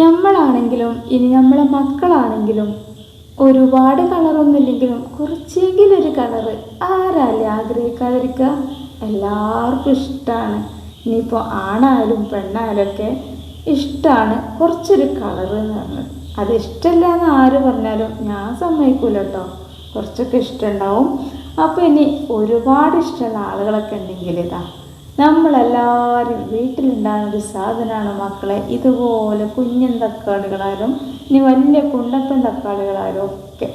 നമ്മളാണെങ്കിലും ഇനി നമ്മളെ മക്കളാണെങ്കിലും ഒരുപാട് കളറൊന്നുമില്ലെങ്കിലും കുറച്ചെങ്കിലും ഒരു കളറ് ആരല്ലേ ആഗ്രഹിക്കാതിരിക്കുക? എല്ലാവർക്കും ഇഷ്ടമാണ് ഇനിയിപ്പോൾ ആണായാലും പെണ്ണായാലും ഒക്കെ ഇഷ്ടമാണ് കുറച്ചൊരു കളറ് എന്ന് പറഞ്ഞത് അത് ഇഷ്ടമല്ല എന്ന് ആര് പറഞ്ഞാലും ഞാൻ സമ്മതിക്കൂല കേട്ടോ കുറച്ചൊക്കെ ഇഷ്ടമുണ്ടാവും. അപ്പോൾ ഇനി ഒരുപാട് ഇഷ്ടമുള്ള ആളുകളൊക്കെ ഉണ്ടെങ്കിൽ ഇതാ നമ്മളെല്ലാവരും വീട്ടിലുണ്ടാകുന്ന ഒരു സാധനമാണ് മക്കളെ. ഇതുപോലെ കുഞ്ഞൻ തക്കാളികളായാലും ഇനി വലിയ കുണ്ടപ്പൻ തക്കാളികളായാലും ഒക്കെ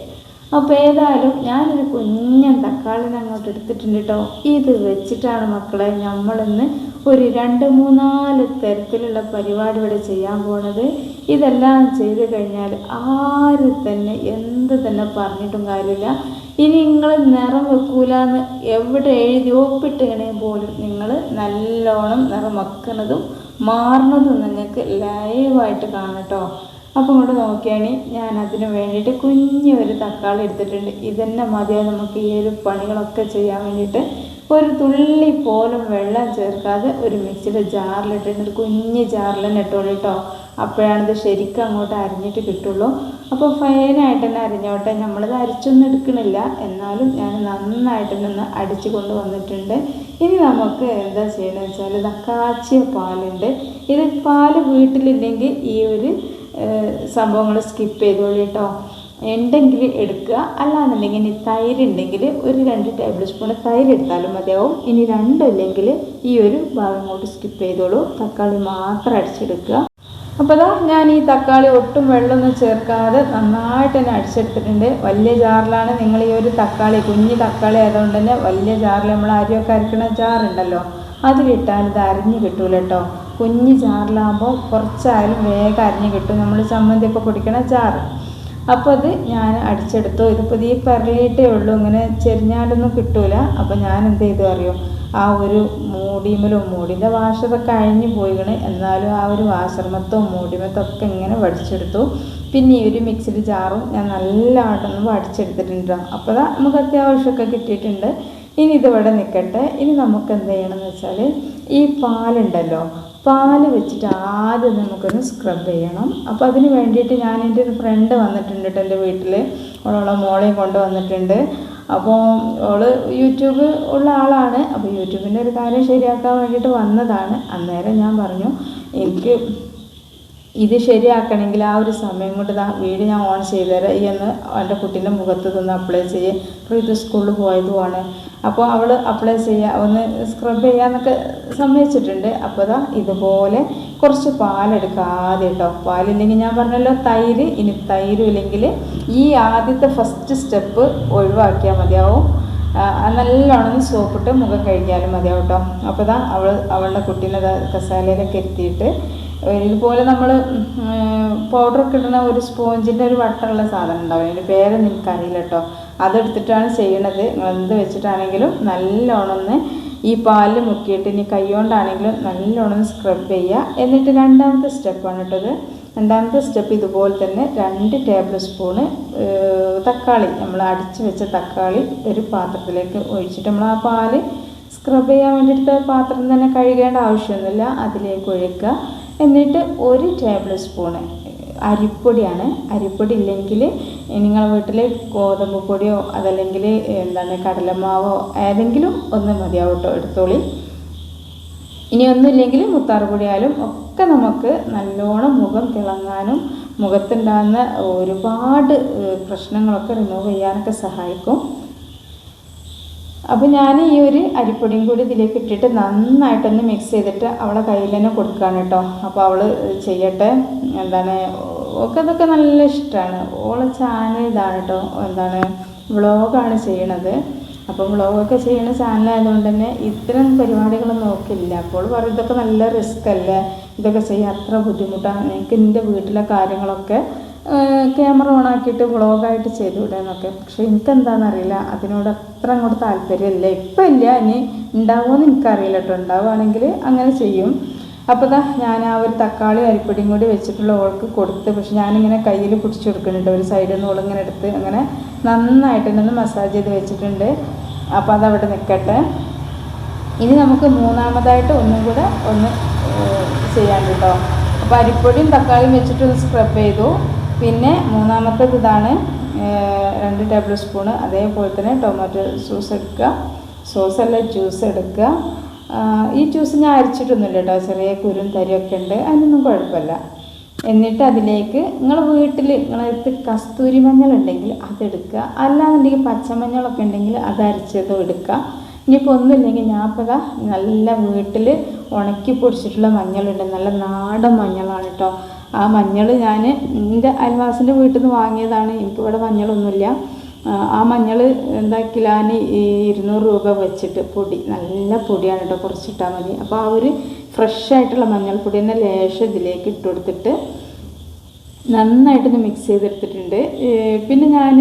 അപ്പോൾ ഏതായാലും ഞാനൊരു കുഞ്ഞൻ തക്കാളിനെ അങ്ങോട്ട് എടുത്തിട്ടുണ്ട് കേട്ടോ ഇത് വെച്ചിട്ടാണ് മക്കളെ നമ്മളിന്ന് ഒരു രണ്ട് മൂന്നാൽ തരത്തിലുള്ള പരിപാടി ഇവിടെ ചെയ്യാൻ പോണത്. ഇതെല്ലാം ചെയ്ത് കഴിഞ്ഞാൽ ആര് തന്നെ എന്ത് തന്നെ പറഞ്ഞിട്ടും കാര്യമില്ല. ഇനി നിങ്ങൾ നിറം വെക്കൂലെന്ന് എവിടെ എഴുതി ഒപ്പിട്ടിങ്ങനെ പോലും നിങ്ങൾ നല്ലോണം നിറം വെക്കുന്നതും മാറുന്നതും നിങ്ങൾക്ക് ലൈവായിട്ട് കാണട്ടോ അപ്പോൾ ഇങ്ങോട്ട് നോക്കിയാണ് ഞാൻ അതിന് വേണ്ടിയിട്ട് കുഞ്ഞു ഒരു തക്കാളി എടുത്തിട്ടുണ്ട്. ഇതന്നെ മതിയായി നമുക്ക് ഈ ഒരു പണികളൊക്കെ ചെയ്യാൻ വേണ്ടിയിട്ട്. ഒരു തുള്ളി പോലും വെള്ളം ചേർക്കാതെ ഒരു മിക്സിയുടെ ജാറിലിട്ടിട്ട് ഒരു കുഞ്ഞ് ജാറിൽ തന്നെ ഇട്ടോളൂ കേട്ടോ അപ്പോഴാണിത് ശരിക്കും അങ്ങോട്ട് അരിഞ്ഞിട്ട് കിട്ടുള്ളൂ. അപ്പോൾ ഫൈനായിട്ട് തന്നെ അരിഞ്ഞോട്ടെ. നമ്മളിത് അരിച്ചൊന്നും എടുക്കണില്ല. എന്നാലും ഞാൻ നന്നായിട്ട് തന്നെ ഒന്ന് അടിച്ചു കൊണ്ട് വന്നിട്ടുണ്ട്. ഇനി നമുക്ക് എന്താ ചെയ്യണമെന്ന് വെച്ചാൽ ഇതാ കാച്ചിയ പാലുണ്ട്. ഇത് പാൽ വീട്ടിലില്ലെങ്കിൽ ഈ ഒരു സംഭവങ്ങൾ സ്കിപ്പ് ചെയ്തോളൂ കേട്ടോ ഉണ്ടെങ്കിൽ എടുക്കുക. അല്ലാന്നുണ്ടെങ്കിൽ ഇനി തൈര് ഉണ്ടെങ്കിൽ ഒരു രണ്ട് ടേബിൾ സ്പൂൺ തൈര് എടുത്താലും മതിയാവും. ഇനി രണ്ടില്ലെങ്കിൽ ഈ ഒരു ഭാഗം കൊണ്ട് സ്കിപ്പ് ചെയ്തോളൂ. തക്കാളി മാത്രം അടിച്ചെടുക്കുക. അപ്പോൾ അതാ ഞാൻ ഈ തക്കാളി ഒട്ടും വെള്ളമൊന്നും ചേർക്കാതെ നന്നായിട്ട് തന്നെ അടിച്ചെടുത്തിട്ടുണ്ട്. വലിയ ജാറിലാണ്. നിങ്ങൾ ഈ ഒരു തക്കാളി കുഞ്ഞ് തക്കാളി ആയതുകൊണ്ട് തന്നെ വലിയ ജാറിൽ നമ്മൾ അരിയൊക്കെ അരക്കണ ജാറുണ്ടല്ലോ. അതിലിട്ടാൽ ഇത് അരിഞ്ഞ് കിട്ടൂല കേട്ടോ. കുഞ്ഞ് ജാറിലാകുമ്പോൾ കുറച്ചായാലും വേഗം അരിഞ്ഞ് കിട്ടും. നമ്മൾ ചമ്മന്തിയൊക്കെ പൊടിക്കണ ജാറ് അപ്പോൾ അത് ഞാൻ അടിച്ചെടുത്തു. ഇതിപ്പോൾ ഈ പെരളിയിട്ടേ ഉള്ളൂ. ഇങ്ങനെ ചെരിഞ്ഞാലൊന്നും കിട്ടൂല. അപ്പോൾ ഞാൻ എന്ത് ചെയ്തു അറിയോ? ആ ഒരു മൂടിമലും മൂടിന്റെ വാഷത കഴിഞ്ഞു പോയിക്കണ്. എന്നാലും ആ ഒരു വാശ്രമത്തോ മൂടിമത്തോ ഒക്കെ ഇങ്ങനെ വടിച്ചെടുത്തു. പിന്നെ ഈ ഒരു മിക്സിഡ് ജാറും ഞാൻ നല്ലതായിട്ടൊന്ന് വടിച്ചെടുത്തിട്ടുണ്ട് അപ്പോൾ അതാ നമുക്ക് അത്യാവശ്യമൊക്കെ കിട്ടിയിട്ടുണ്ട്. ഇനി ഇതിവിടെ നിൽക്കട്ടെ. ഇനി നമുക്ക് എന്ത് ചെയ്യണമെന്ന് വെച്ചാൽ ഈ പാലുണ്ടല്ലോ പാൽ വെച്ചിട്ട് ആദ്യം നമുക്കൊന്ന് സ്ക്രബ് ചെയ്യണം. അപ്പോൾ അതിന് വേണ്ടിയിട്ട് ഞാൻ എന്റെ ഒരു ഫ്രണ്ട് വന്നിട്ടുണ്ട് കേട്ടോ എന്റെ വീട്ടിൽ അവളോളെ മോളെയും കൊണ്ട് വന്നിട്ടുണ്ട്. അപ്പോൾ അവൾ യൂട്യൂബ് ഉള്ള ആളാണ്. അപ്പോൾ യൂട്യൂബിന്റെ ഒരു കാര്യം ശരിയാക്കാൻ വേണ്ടിയിട്ട് വന്നതാണ്. അന്നേരം ഞാൻ പറഞ്ഞു എനിക്ക് ഇത് ശരിയാക്കണമെങ്കിൽ ആ ഒരു സമയം കൊണ്ട് ഇതാ വീട് ഞാൻ ഓൺ ചെയ്തു തരാം ഈ എന്ന് എന്റെ കുട്ടീന്റെ മുഖത്ത് നിന്ന് അപ്ലൈ ചെയ്യേ. അപ്പോൾ ഇത് സ്കൂളിൽ പോയതുമാണ്. അപ്പോൾ അവൾ അപ്ലൈ ചെയ്യുക ഒന്ന് സ്ക്രബ് ചെയ്യാന്നൊക്കെ സമ്മതിച്ചിട്ടുണ്ട്. അപ്പോൾ ഇതാ ഇതുപോലെ കുറച്ച് പാലെടുക്കുക ആദ്യം കേട്ടോ പാലില്ലെങ്കിൽ ഞാൻ പറഞ്ഞല്ലോ തൈര് ഇനി തൈരും ഇല്ലെങ്കിൽ ഈ ആദ്യത്തെ ഫസ്റ്റ് സ്റ്റെപ്പ് ഒഴിവാക്കിയാൽ മതിയാവും. നല്ലോണം സോപ്പിട്ട് മുഖം കഴുകിയാലും മതിയാവും കേട്ടോ അപ്പോൾ ഇതാ അവൾ അവളുടെ കുട്ടീനെ കസാലയിലൊക്കെ എത്തിയിട്ട് ഇതുപോലെ നമ്മൾ പൗഡറൊക്കെ ഇടുന്ന ഒരു സ്പോഞ്ചിന്റെ ഒരു വട്ടമുള്ള സാധനം ഉണ്ടാവും അതിന്റെ പേര് എനിക്കറിയില്ല കേട്ടോ. അതെടുത്തിട്ടാണ് ചെയ്യണത്. എന്ത് വെച്ചിട്ടാണെങ്കിലും നല്ലോണമെന്ന് ഈ പാലിൽ മുക്കിയിട്ട് ഇനി കൈകൊണ്ടാണെങ്കിലും നല്ലോണം സ്ക്രബ് ചെയ്യുക. എന്നിട്ട് രണ്ടാമത്തെ സ്റ്റെപ്പാണ് കേട്ടത് രണ്ടാമത്തെ സ്റ്റെപ്പ് ഇതുപോലെ തന്നെ രണ്ട് ടേബിൾ സ്പൂണ് തക്കാളി. നമ്മൾ അടിച്ചു വെച്ച തക്കാളി ഒരു പാത്രത്തിലേക്ക് ഒഴിച്ചിട്ട് നമ്മൾ ആ പാൽ സ്ക്രബ് ചെയ്യാൻ വേണ്ടിയിട്ട് പാത്രം തന്നെ കഴുകേണ്ട ആവശ്യമൊന്നുമില്ല. അതിലേക്ക് ഒഴിക്കുക. എന്നിട്ട് ഒരു ടേബിൾ സ്പൂണ് അരിപ്പൊടിയാണ്. അരിപ്പൊടി ഇല്ലെങ്കിൽ നിങ്ങളുടെ വീട്ടിൽ ഗോതമ്പ് പൊടിയോ അതല്ലെങ്കിൽ എന്താണ് കടലമാവോ ഏതെങ്കിലും ഒന്ന് മതിയാവും കേട്ടോ എടുത്തോളി. ഇനി ഒന്നുമില്ലെങ്കിൽ മുത്താറ് പൊടിയായാലും ഒക്കെ നമുക്ക് നല്ലോണം മുഖം തിളങ്ങാനും മുഖത്തുണ്ടാകുന്ന ഒരുപാട് പ്രശ്നങ്ങളൊക്കെ റിമൂവ് ചെയ്യാനൊക്കെ സഹായിക്കും. അപ്പോൾ ഞാൻ ഈ ഒരു അരിപ്പൊടിയും കൂടി ഇതിലേക്ക് ഇട്ടിട്ട് നന്നായിട്ടൊന്ന് മിക്സ് ചെയ്തിട്ട് അവളെ കയ്യിൽ തന്നെ കൊടുക്കുകയാണ് കേട്ടോ അപ്പോൾ അവൾ ചെയ്യട്ടെ. എന്താണ് ഒക്കെ അതൊക്കെ നല്ല ഇഷ്ടമാണ് ഓളെ ചാനൽ ഇതാണ് കേട്ടോ എന്താണ് വ്ളോഗാണ് ചെയ്യണത്. അപ്പോൾ വ്ളോഗൊക്കെ ചെയ്യുന്ന ചാനലായതുകൊണ്ട് തന്നെ ഇത്തരം പരിപാടികളൊന്നും നോക്കില്ല അപ്പോൾ പറയും ഇതൊക്കെ നല്ല റിസ്ക് അല്ലേ? ഇതൊക്കെ ചെയ്യാൻ അത്ര ബുദ്ധിമുട്ടാണ് എനിക്ക് എന്റെ വീട്ടിലെ കാര്യങ്ങളൊക്കെ ക്യാമറ ഓൺ ആക്കിയിട്ട് വ്ളോഗായിട്ട് ചെയ്തുകൂടെ എന്നൊക്കെ പക്ഷെ എനിക്കെന്താണെന്നറിയില്ല അതിനോട് അത്ര അങ്ങോട്ട് താല്പര്യമില്ല. ഇപ്പം ഇല്ല ഇനി ഉണ്ടാവുമെന്ന് എനിക്കറിയില്ല കേട്ടോ ഉണ്ടാവുകയാണെങ്കിൽ അങ്ങനെ ചെയ്യും. അപ്പോൾ ദാ ഞാൻ ആ ഒരു തക്കാളി അരിപ്പൊടിയും കൂടി വെച്ചിട്ടുള്ള ഓൾക്ക് കൊടുത്ത് പക്ഷെ ഞാനിങ്ങനെ കയ്യിൽ പിടിച്ചു കൊടുക്കുന്നുണ്ട്. ഒരു സൈഡിൽ നിന്ന് ഓളിങ്ങനെ എടുത്ത് അങ്ങനെ നന്നായിട്ട് തന്നെ മസാജ് ചെയ്ത് വെച്ചിട്ടുണ്ട്. അപ്പോൾ അതവിടെ നിൽക്കട്ടെ ഇനി നമുക്ക് മൂന്നാമതായിട്ട് ഒന്നും കൂടെ ഒന്ന് ചെയ്യാൻ കേട്ടോ അപ്പോൾ അരിപ്പൊടിയും തക്കാളിയും വെച്ചിട്ട് സ്ക്രബ് ചെയ്തു. പിന്നെ മൂന്നാമത്തേത് ഇതാണ് രണ്ട് ടേബിൾ സ്പൂണ് അതേപോലെ തന്നെ ടൊമാറ്റോ സോസ് എടുക്കുക. സോസ് അല്ല ജ്യൂസ് എടുക്കുക. ഈ ജ്യൂസ് ഞാൻ അരിച്ചിട്ടൊന്നുമില്ല കേട്ടോ ചെറിയ കുരും തരിയൊക്കെ ഉണ്ട്. അതിനൊന്നും കുഴപ്പമില്ല. എന്നിട്ട് അതിലേക്ക് നിങ്ങൾ വീട്ടിൽ നിങ്ങളടുത്ത് കസ്തൂരി മഞ്ഞൾ ഉണ്ടെങ്കിൽ അതെടുക്കുക അല്ലാന്നുണ്ടെങ്കിൽ പച്ചമഞ്ഞളൊക്കെ ഉണ്ടെങ്കിൽ അത് അരച്ചതും എടുക്കുക. ഇനിയിപ്പോൾ ഒന്നുമില്ലെങ്കിൽ ഞാൻ ഇപ്പോൾ നല്ല വീട്ടിൽ ഉണക്കി പൊടിച്ചിട്ടുള്ള മഞ്ഞളുണ്ട്. നല്ല നാടൻ മഞ്ഞളാണ് കേട്ടോ ആ മഞ്ഞൾ ഞാൻ എന്റെ അയൽവാസിന്റെ വീട്ടിൽ നിന്ന് വാങ്ങിയതാണ് എനിക്കിവിടെ മഞ്ഞളൊന്നുമില്ല. ആ, മഞ്ഞൾ എന്താ കിലാന് ഇരുന്നൂറ് രൂപ വെച്ചിട്ട് പൊടി. നല്ല പൊടിയാണ് കേട്ടോ കുറച്ചിട്ടാൽ മതി. അപ്പോൾ ആ ഒരു ഫ്രഷ് ആയിട്ടുള്ള മഞ്ഞൾപ്പൊടി തന്നെ ലേശം ഇതിലേക്ക് ഇട്ട് കൊടുത്തിട്ട് നന്നായിട്ടൊന്ന് മിക്സ് ചെയ്തെടുത്തിട്ടുണ്ട്. പിന്നെ ഞാൻ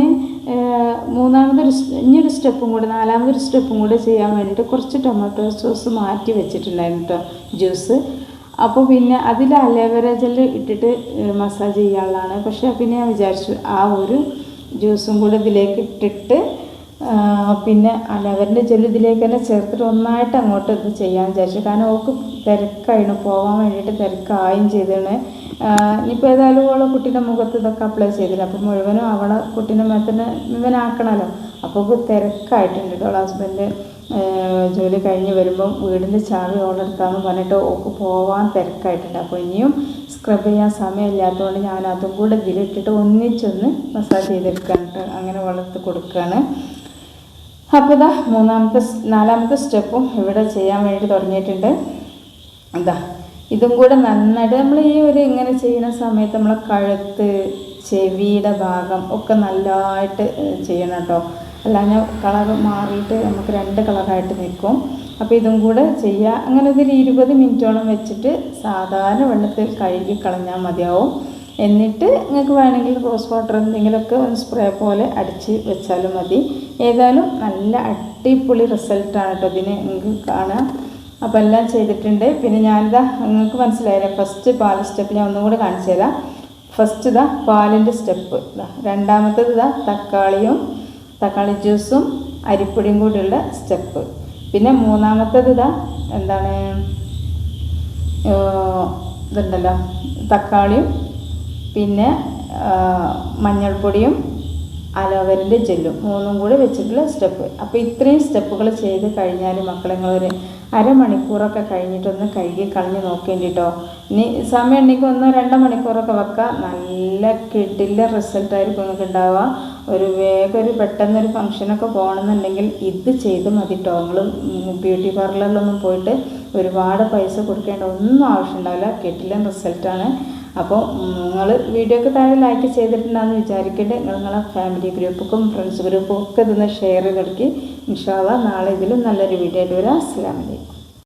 മൂന്നാമതൊരു ഇനിയൊരു സ്റ്റെപ്പും കൂടെ നാലാമതൊരു സ്റ്റെപ്പും കൂടി ചെയ്യാൻ വേണ്ടിയിട്ട് കുറച്ച് ടൊമാറ്റോ സോസ് മാറ്റി വെച്ചിട്ടുണ്ടായിരുന്നു കേട്ടോ ജ്യൂസ്. അപ്പോൾ പിന്നെ അതിൽ അലോവേര ജെൽ ഇട്ടിട്ട് മസാജ് ചെയ്യാനുള്ളതാണ് പക്ഷേ പിന്നെ ഞാൻ വിചാരിച്ചു ആ ഒരു ജ്യൂസും കൂടെ ഇതിലേക്ക് ഇട്ടിട്ട് പിന്നെ അലവറിന്റെ ജെല്ല് ഇതിലേക്ക് തന്നെ ചേർത്തിട്ട് ഒന്നായിട്ട് അങ്ങോട്ട് ഇത് ചെയ്യാൻ വിചാരിച്ചു. കാരണം ഓക്ക് തിരക്കായിരുന്നു പോകാൻ വേണ്ടിയിട്ട് തിരക്കായും ചെയ്തതാണ് ഇനിയിപ്പോൾ ഏതായാലും ഓളെ കുട്ടീന്റെ മുഖത്ത് ഇതൊക്കെ അപ്ലൈ ചെയ്തില്ല. അപ്പോൾ മുഴുവനും അവളെ കുട്ടീന്റെ മുഖത്തിന് ഇവനാക്കണമല്ലോ അപ്പോൾ തിരക്കായിട്ടുണ്ട് കേട്ടോ ഹസ്ബൻഡ്. ജോലി കഴിഞ്ഞ് വരുമ്പം വീടിന്റെ ചാവി ഓളെടുത്താന്ന് പറഞ്ഞിട്ട് ഓക്ക് പോവാൻ തിരക്കായിട്ടുണ്ട്. അപ്പോൾ ഇനിയും സ്ക്രബ് ചെയ്യാൻ സമയമില്ലാത്തതുകൊണ്ട് ഞാൻ അതും കൂടെ ഇതിലിട്ടിട്ട് ഒന്നിച്ചൊന്ന് മസാജ് ചെയ്തെടുക്കാനിട്ട് അങ്ങനെ വളർത്തി കൊടുക്കുകയാണ് അപ്പോൾ ഇതാ മൂന്നാമത്തെ നാലാമത്തെ സ്റ്റെപ്പും ഇവിടെ ചെയ്യാൻ വേണ്ടി തുടങ്ങിയിട്ടുണ്ട്. എന്താ ഇതും കൂടെ നന്നായിട്ട് നമ്മൾ ഈ ഒരു ഇങ്ങനെ ചെയ്യുന്ന സമയത്ത് നമ്മളെ കഴുത്ത് ചെവിയുടെ ഭാഗം ഒക്കെ നല്ലതായിട്ട് ചെയ്യണം കേട്ടോ. അല്ലാഞ്ഞ കളർ മാറിയിട്ട് നമുക്ക് രണ്ട് കളറായിട്ട് നിൽക്കും. അപ്പോൾ ഇതും കൂടെ ചെയ്യുക അങ്ങനെ ഒരു ഇരുപത് മിനിറ്റോളം വെച്ചിട്ട് സാധാരണ വെള്ളത്തിൽ കഴുകി കളഞ്ഞാൽ മതിയാവും. എന്നിട്ട് നിങ്ങൾക്ക് വേണമെങ്കിൽ റോസ് വാട്ടർ എന്തെങ്കിലുമൊക്കെ ഒന്ന് സ്പ്രേ പോലെ അടിച്ച് വെച്ചാലും മതി. ഏതായാലും നല്ല അടിപൊളി റിസൾട്ടാണ് കേട്ടോ ഇതിന് നിങ്ങൾക്ക് കാണാം അപ്പോൾ എല്ലാം ചെയ്തിട്ടുണ്ട്. പിന്നെ ഞാനിതാ നിങ്ങൾക്ക് മനസ്സിലായില്ലേ? ഫസ്റ്റ് പാൽ സ്റ്റെപ്പ് ഞാൻ ഒന്നും കൂടെ കാണിച്ചു തരാം. ഫസ്റ്റ് ഇതാ പാലിന്റെ സ്റ്റെപ്പ്. ഇതാ രണ്ടാമത്തേത് ഇതാ തക്കാളിയും തക്കാളി ജ്യൂസും അരിപ്പൊടിയും കൂടിയുള്ള സ്റ്റെപ്പ്. പിന്നെ മൂന്നാമത്തേത് ഇതാ എന്താണ് ഇതുണ്ടല്ലോ തക്കാളിയും പിന്നെ മഞ്ഞൾപ്പൊടിയും അലോവേരന്റെ ചെല്ലും മൂന്നും കൂടി വെച്ചിട്ടുള്ള സ്റ്റെപ്പ്. അപ്പോൾ ഇത്രയും സ്റ്റെപ്പുകൾ ചെയ്ത് കഴിഞ്ഞാൽ മക്കളെ നിങ്ങളൊരു അരമണിക്കൂറൊക്കെ കഴിഞ്ഞിട്ടൊന്ന് കഴുകി കളഞ്ഞ് നോക്കേണ്ടിട്ടോ ഇനി സമയം ഉണ്ടെങ്കിൽ ഒന്നോ രണ്ടോ മണിക്കൂറൊക്കെ വെക്കാം. നല്ല കിടില റിസൾട്ടായിരിക്കും നിങ്ങൾക്ക് ഉണ്ടാവുക. ഒരു വേഗം ഒരു പെട്ടെന്നൊരു ഫംഗ്ഷനൊക്കെ പോകണമെന്നുണ്ടെങ്കിൽ ഇത് ചെയ്ത് മതി കേട്ടോ നിങ്ങൾ ബ്യൂട്ടി പാർലറിലൊന്നും പോയിട്ട് ഒരുപാട് പൈസ കൊടുക്കേണ്ട ഒന്നും ആവശ്യമുണ്ടാവില്ല. കിട്ടില്ല റിസൾട്ടാണ് അപ്പോൾ നിങ്ങൾ വീഡിയോ ഒക്കെ താഴെ ലൈക്ക് ചെയ്തിട്ടുണ്ടെന്ന് വിചാരിക്കട്ടെ. നിങ്ങൾ നിങ്ങളെ ഫാമിലി ഗ്രൂപ്പുക്കും ഫ്രണ്ട്സ് ഗ്രൂപ്പും ഒക്കെ ഇതൊന്ന് ഷെയർ കൊടുക്കി. ഇൻഷാല്ല നാളെ ഇതിലും നല്ലൊരു വീഡിയോ ആയിട്ട് വരാം. അസ്സാം വലൈക്കും